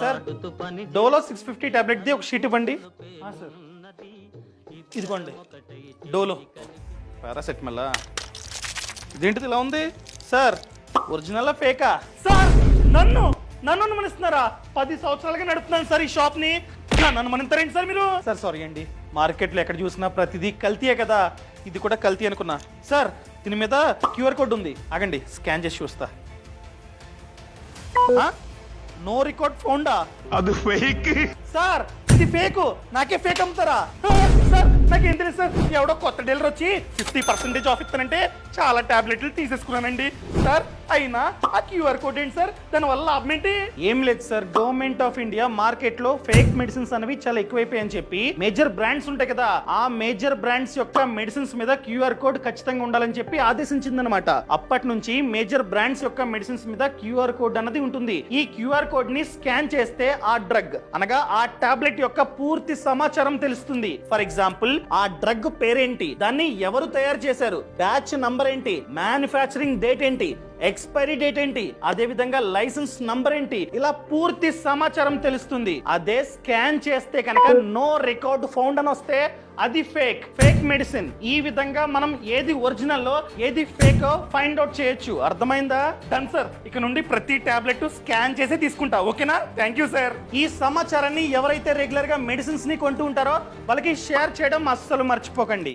Sir Dolo six fifty టాబ్లెట్ది ఒక sheet ఇవ్వండి. ఆ, సార్. ఇదిగోండి డోలో. పారాసెటమల్ ఇదేంటిది ఇలా ఉంది? Sir original ఫేకా? సార్ నన్ను నన్ను అనుమానిస్తున్నారా? పది సంవత్సరాలుగా నడుపుతున్నాను సార్ ఈ షాప్ని నన్ను అనుమానిస్తారేంటి సార్ మీరు? సార్ సారీ అండి. మార్కెట్లో ఎక్కడ చూసినా ప్రతిదీ కల్తీయే కదా. ఇది కూడా కల్తీ అనుకున్నా. సార్ దీని మీద క్యూఆర్ కోడ్ ఉంది. ఆగండి స్కాన్ చేసి చూస్తా. నో రికార్డ్ ఫోన్డా అది ఫేక్ సార్ ఇది ఫేక్ నాకే ఫేక్ అమ్ముతారా ఆ, సార్ నాకేం తెలియదు సార్ ఎవడో కొత్త డీలర్ వచ్చి ఫిఫ్టీ పర్సెంటేజ్ ఆఫ్ ఇస్తానంటే చాలా టాబ్లెట్లు తీసేసుకున్నానండి. సార్ అయినా ఆ క్యూఆర్ కోడ్ ఏంటి సార్? దాని వల్ల లాభం ఏంటి? ఏం లేదు సార్ గవర్నమెంట్ ఆఫ్ ఇండియా మార్కెట్లో ఫేక్ మెడిసిన్స్ అనేవి చాలా ఎక్కువైపోయాయని చెప్పి మేజర్ బ్రాండ్స్ ఉంటాయి కదా ఆ మేజర్ బ్రాండ్స్ యొక్క మెడిసిన్స్ మీద క్యూఆర్ కోడ్ ఖచ్చితంగా ఉండాలని చెప్పి ఆదేశించిందనమాట అప్పటి నుంచి మేజర్ బ్రాండ్స్ యొక్క మెడిసిన్స్ మీద క్యూఆర్ కోడ్ అన్నది ఉంటుంది. ఈ క్యూఆర్ కోడ్ని స్కాన్ చేస్తే ఆ డ్రగ్ అనగా ఆ టాబ్లెట్ యొక్క పూర్తి సమాచారం తెలుస్తుంది. ఫర్ ఎగ్జాంపుల్ ఎగ్జాంపుల్ ఆ డ్రగ్ పేరేంటి? దాన్ని ఎవరు తయారు చేశారు? బ్యాచ్ నంబర్ ఏంటి? మ్యానుఫ్యాక్చరింగ్ డేట్ ఏంటి? ఎక్స్పైరీ డేట్ ఏంటి? అదే విధంగా లైసెన్స్ నంబర్ ఏంటి? ఇలా పూర్తి సమాచారం తెలుస్తుంది. అదే స్కాన్ చేస్తే కనుక నో రికార్డ్ ఫౌండ్ అని వస్తే అది ఫేక్ ఫేక్ మెడిసిన్ ఈ విధంగా మనం ఏది ఒరిజినల్ ఏది ఫేక్ ఫైండ్ అవుట్ చేయొచ్చు. అర్థమైందా? డన్ సార్ ఇక నుండి ప్రతి టాబ్లెట్ స్కాన్ చేసి తీసుకుంటా. ఓకేనా? థ్యాంక్ యూ సార్ ఈ సమాచారాన్ని ఎవరైతే రెగ్యులర్గా మెడిసిన్స్ని కొంటూ ఉంటారో వాళ్ళకి షేర్ చేయడం అస్సలు మర్చిపోకండి.